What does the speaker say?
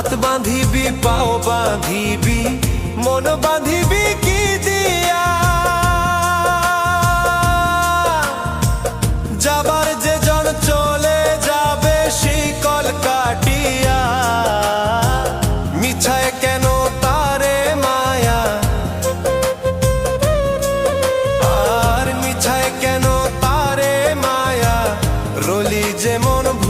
হাত বাঁধিবি, পাও বাঁধিবি, মন বাঁধিবি কি দিয়া? যাবার যে জন চলে যাবে সেই কল কাটিয়া। মিছায় কেন তারে মায়া? আর মিছায় কেন তারে মায়া? রলি যেমন ভুলে কি